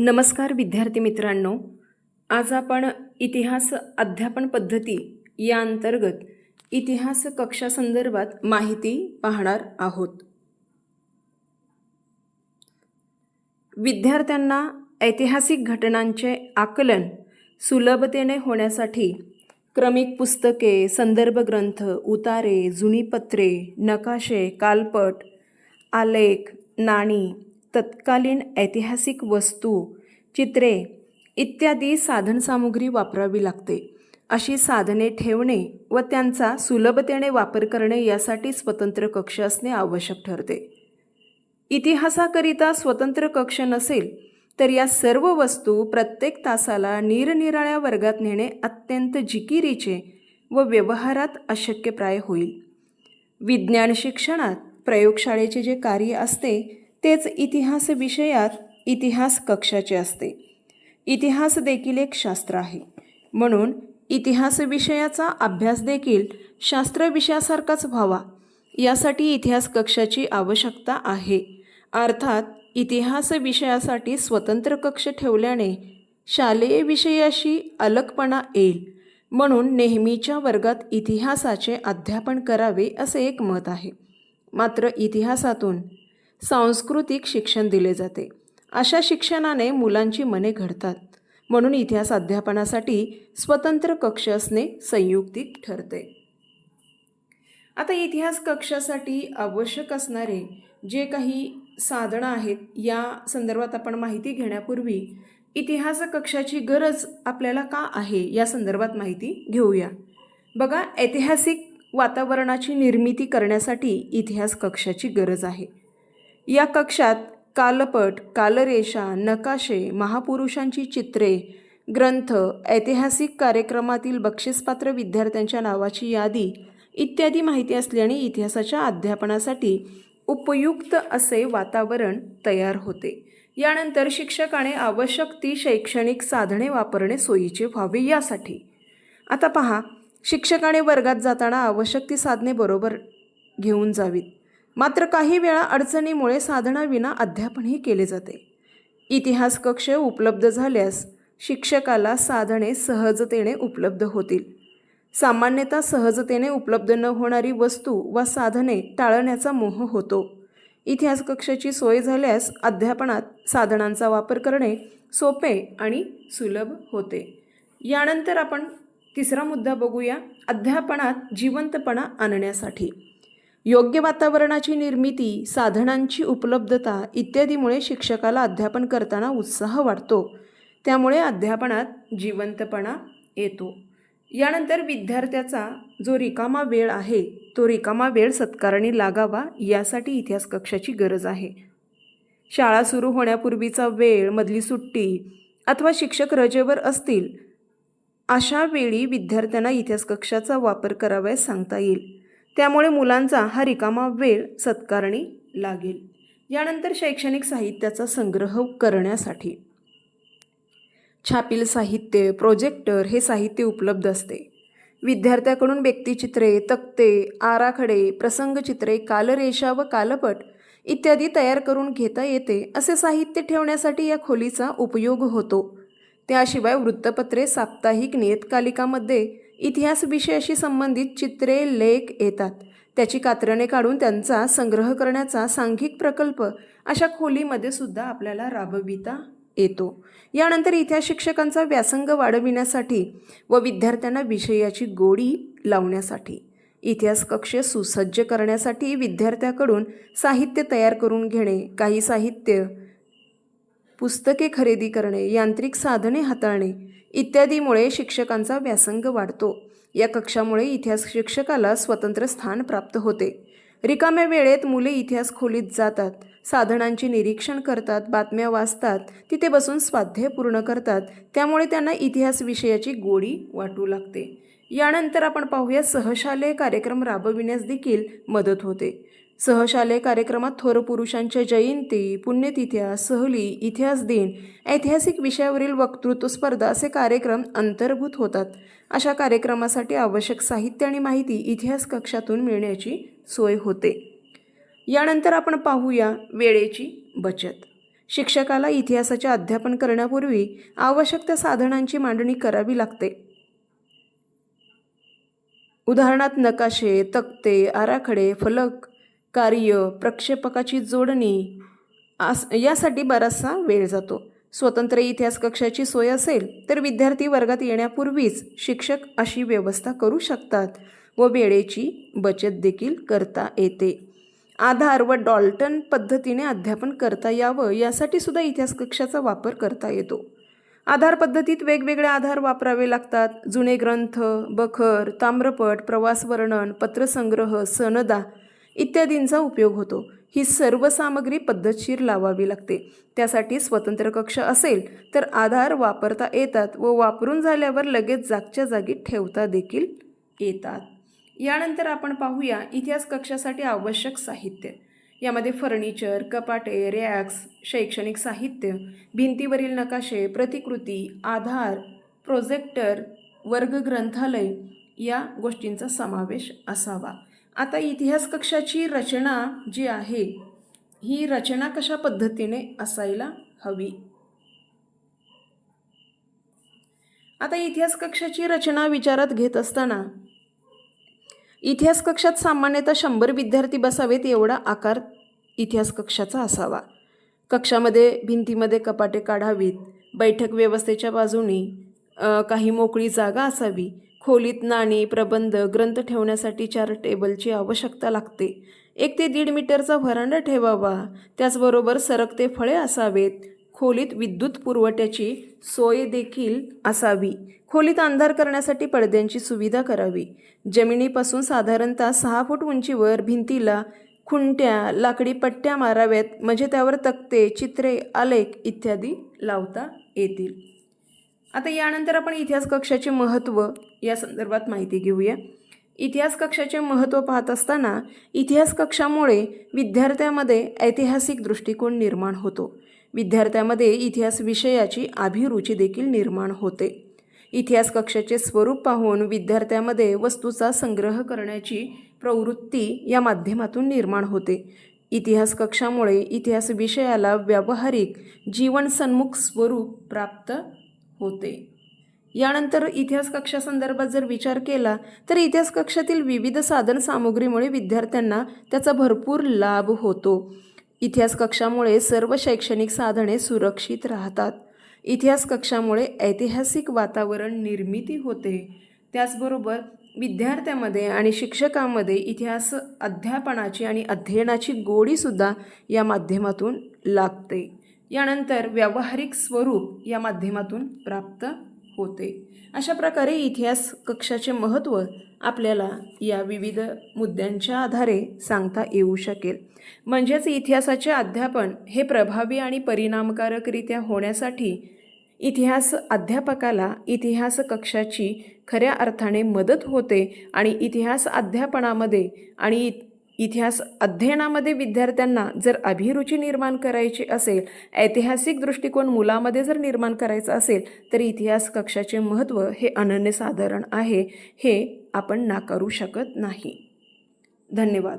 नमस्कार विद्यार्थी मित्रांनो. आज आपण इतिहास अध्यापन पद्धती या अंतर्गत इतिहास कक्षासंदर्भात माहिती पाहणार आहोत. विद्यार्थ्यांना ऐतिहासिक घटनांचे आकलन सुलभतेने होण्यासाठी क्रमिक पुस्तके संदर्भ ग्रंथ उतारे जुनी पत्रे नकाशे कालपट आलेख नाणी तत्कालीन ऐतिहासिक वस्तू चित्रे इत्यादी साधनसामुग्री वापरावी लागते. अशी साधने ठेवणे व त्यांचा सुलभतेने वापर करणे यासाठी स्वतंत्र कक्ष असणे आवश्यक ठरते. इतिहासाकरिता स्वतंत्र कक्ष नसेल तर या सर्व वस्तू प्रत्येक तासाला निरनिराळ्या वर्गात नेणे अत्यंत जिकिरीचे व व्यवहारात अशक्यप्राय होईल. विज्ञान शिक्षणात प्रयोगशाळेचे जे कार्य असते तेच इतिहास विषयात इतिहास कक्षाचे असते. इतिहास देखील एक शास्त्र आहे. म्हणून इतिहास विषयाचा अभ्यास देखील शास्त्र विषयासारखाच व्हावा यासाठी इतिहास कक्षाची आवश्यकता आहे. अर्थात इतिहास विषयासाठी स्वतंत्र कक्ष ठेवल्याने शालेय विषयाशी अलगपणा येईल. म्हणून नेहमीच्या वर्गात इतिहासाचे अध्यापन करावे असे एक मत आहे. मात्र इतिहासातून सांस्कृतिक शिक्षण दिले जाते. अशा शिक्षणाने मुलांची मने घडतात. म्हणून इतिहास अध्यापनासाठी स्वतंत्र कक्ष असणे संयुक्तिक ठरते. आता इतिहास कक्षासाठी आवश्यक असणारे जे काही साधनं आहेत या संदर्भात आपण माहिती घेण्यापूर्वी इतिहास कक्षाची गरज आपल्याला का आहे या संदर्भात माहिती घेऊया. बघा ऐतिहासिक वातावरणाची निर्मिती करण्यासाठी इतिहास कक्षाची गरज आहे. या कक्षात कालपट कालरेषा नकाशे महापुरुषांची चित्रे ग्रंथ ऐतिहासिक कार्यक्रमातील बक्षीसपात्र विद्यार्थ्यांच्या नावाची यादी इत्यादी माहिती असल्याने इतिहासाच्या अध्यापनासाठी उपयुक्त असे वातावरण तयार होते. यानंतर शिक्षकाने आवश्यक ती शैक्षणिक साधने वापरणे सोयीचे व्हावे यासाठी. आता पहा शिक्षकाने वर्गात जाताना आवश्यक ती साधने बरोबर घेऊन जावीत. मात्र काही वेळा अडचणीमुळे साधनाविना अध्यापनही केले जाते. इतिहास कक्ष उपलब्ध झाल्यास शिक्षकाला साधने सहजतेने उपलब्ध होतील. सामान्यतः सहजतेने उपलब्ध न होणारी वस्तू व साधने टाळण्याचा मोह होतो. इतिहास कक्षाची सोय झाल्यास अध्यापनात साधनांचा वापर करणे सोपे आणि सुलभ होते. यानंतर आपण तिसरा मुद्दा बघूया अध्यापनात जिवंतपणा आणण्यासाठी. योग्य वातावरणाची निर्मिती साधनांची उपलब्धता इत्यादीमुळे शिक्षकाला अध्यापन करताना उत्साह वाढतो. त्यामुळे अध्यापनात जिवंतपणा येतो. यानंतर विद्यार्थ्याचा जो रिकामा वेळ आहे तो रिकामा वेळ सत्कारणी लागावा यासाठी इतिहास कक्षाची गरज आहे. शाळा सुरू होण्यापूर्वीचा वेळ मधली सुट्टी अथवा शिक्षक रजेवर असतील अशा वेळी विद्यार्थ्यांना इतिहास कक्षाचा वापर करावयास सांगता येईल. त्यामुळे मुलांचा हा रिकामा वेळ सत्कारणी लागेल. यानंतर शैक्षणिक साहित्याचा संग्रह करण्यासाठी. छापील साहित्य प्रोजेक्टर हे साहित्य उपलब्ध असते. विद्यार्थ्याकडून व्यक्तिचित्रे तक्ते आराखडे प्रसंगचित्रे कालरेषा व कालपट इत्यादी तयार करून घेता येते असे साहित्य ठेवण्यासाठी या खोलीचा उपयोग होतो. त्याशिवाय वृत्तपत्रे साप्ताहिक नियतकालिकामध्ये इतिहास विषयाशी संबंधित चित्रे लेख येतात. त्याची कात्रणे काढून त्यांचा संग्रह करण्याचा सांघिक प्रकल्प अशा खोलीमध्ये सुद्धा आपल्याला राबविता येतो. यानंतर इतिहास शिक्षकांचा व्यासंग वाढविण्यासाठी व विद्यार्थ्यांना विषयाची गोडी लावण्यासाठी इतिहास कक्ष सुसज्ज करण्यासाठी विद्यार्थ्याकडून साहित्य तयार करून घेणे काही साहित्य पुस्तके खरेदी करणे यांत्रिक साधने हाताळणे इत्यादीमुळे शिक्षकांचा व्यासंग वाढतो. या कक्षामुळे इतिहास शिक्षकाला स्वतंत्र स्थान प्राप्त होते. रिकाम्या वेळेत मुले इतिहास खोलीत जातात. साधनांचे निरीक्षण करतात बातम्या वाचतात तिथे बसून स्वाध्याय पूर्ण करतात. त्यामुळे त्यांना इतिहास विषयाची गोडी वाटू लागते. यानंतर आपण पाहूया सहशालेय कार्यक्रम राबविण्यास देखील मदत होते. सहशालेय कार्यक्रमात थोर पुरुषांच्या जयंती पुण्यतिथ्या सहली इतिहास दिन ऐतिहासिक विषयावरील वक्तृत्व स्पर्धा असे कार्यक्रम अंतर्भूत होतात. अशा कार्यक्रमासाठी आवश्यक साहित्य आणि माहिती इतिहास कक्षातून मिळण्याची सोय होते. यानंतर आपण पाहूया वेळेची बचत. शिक्षकाला इतिहासाचे अध्यापन करण्यापूर्वी आवश्यक त्या साधनांची मांडणी करावी लागते. उदाहरणार्थ नकाशे तक्ते आराखडे फलक कार्य प्रक्षेपकाची जोडणी आस यासाठी बराचसा वेळ जातो. स्वतंत्र इतिहास कक्षाची सोय असेल तर विद्यार्थी वर्गात येण्यापूर्वीच शिक्षक अशी व्यवस्था करू शकतात व वेळेची बचत देखील करता येते. आधार व डॉल्टन पद्धतीने अध्यापन करता यावं यासाठी सुद्धा इतिहास कक्षाचा वापर करता येतो. आधार पद्धतीत वेगवेगळे आधार वापरावे लागतात. जुने ग्रंथ बखर ताम्रपट प्रवास वर्णन पत्रसंग्रह सनदा इत्यादींचा उपयोग होतो. ही सर्व सामग्री पद्धतशीर लावावी लागते. त्यासाठी स्वतंत्र कक्ष असेल तर आधार वापरता येतात व वापरून झाल्यावर लगेच जागच्या जागी ठेवता देखील येतात. यानंतर आपण पाहूया इतिहास कक्षासाठी आवश्यक साहित्य. यामध्ये फर्निचर कपाटे रॅक्स शैक्षणिक साहित्य भिंतीवरील नकाशे प्रतिकृती आधार प्रोजेक्टर वर्ग ग्रंथालय या गोष्टींचा समावेश असावा. आता इतिहास कक्षाची रचना जी आहे ही रचना कशा पद्धतीने असायला हवी? आता इतिहास कक्षाची रचना विचारात घेत असताना इतिहास कक्षात सामान्यतः शंभर विद्यार्थी बसावेत एवढा आकार इतिहास कक्षाचा असावा. कक्षामध्ये भिंतीमध्ये कपाटे काढावीत बैठक व्यवस्थेच्या बाजूनी काही मोकळी जागा असावी. खोलीत नाणी प्रबंध ग्रंथ ठेवण्यासाठी चार टेबलची आवश्यकता लागते. एक ते दीड मीटरचा व्हरांडा ठेवावा. त्याचबरोबर सरकते फळे असावेत. खोलीत विद्युत पुरवठ्याची सोय देखील असावी. खोलीत अंधार करण्यासाठी पडद्यांची सुविधा करावी. जमिनीपासून साधारणतः सहा फूट उंचीवर भिंतीला खुंट्या लाकडी पट्ट्या माराव्यात म्हणजे त्यावर तक्ते चित्रे आलेख इत्यादी लावता येतील. आता यानंतर आपण इतिहास कक्षाचे महत्त्व या संदर्भात माहिती घेऊया. इतिहास कक्षाचे महत्त्व पाहत असताना इतिहास कक्षामुळे विद्यार्थ्यामध्ये ऐतिहासिक दृष्टिकोन निर्माण होतो. विद्यार्थ्यामध्ये इतिहास विषयाची अभिरुची देखील निर्माण होते. इतिहास कक्षाचे स्वरूप पाहून विद्यार्थ्यामध्ये वस्तूचा संग्रह करण्याची प्रवृत्ती या माध्यमातून निर्माण होते. इतिहास कक्षामुळे इतिहास विषयाला व्यावहारिक जीवनसन्मुख स्वरूप प्राप्त होते. यानंतर इतिहास कक्षासंदर्भात जर विचार केला तर इतिहास कक्षातील विविध साधन सामुग्रीमुळे विद्यार्थ्यांना त्याचा भरपूर लाभ होतो. इतिहास कक्षामुळे सर्व शैक्षणिक साधने सुरक्षित राहतात. इतिहास कक्षामुळे ऐतिहासिक वातावरण निर्मिती होते. त्याचबरोबर विद्यार्थ्यामध्ये आणि शिक्षकामध्ये इतिहास अध्यापनाची आणि अध्ययनाची गोडीसुद्धा या माध्यमातून लागते. यानंतर व्यावहारिक स्वरूप या माध्यमातून प्राप्त होते. अशा प्रकारे इतिहास कक्षाचे महत्त्व आपल्याला या विविध मुद्द्यांच्या आधारे सांगता येऊ शकेल. म्हणजेच इतिहासाचे अध्यापन हे प्रभावी आणि परिणामकारकरित्या होण्यासाठी इतिहास अध्यापकाला इतिहास कक्षाची खऱ्या अर्थाने मदत होते आणि इतिहास अध्यापनामध्ये आणि इतिहास अध्ययनामध्ये विद्यार्थ्यांना जर अभिरुची निर्माण करायची असेल ऐतिहासिक दृष्टिकोन मुलामध्ये जर निर्माण करायचा असेल तर इतिहास कक्षाचे महत्त्व हे अनन्यसाधारण आहे हे आपण नाकारू शकत नाही. धन्यवाद.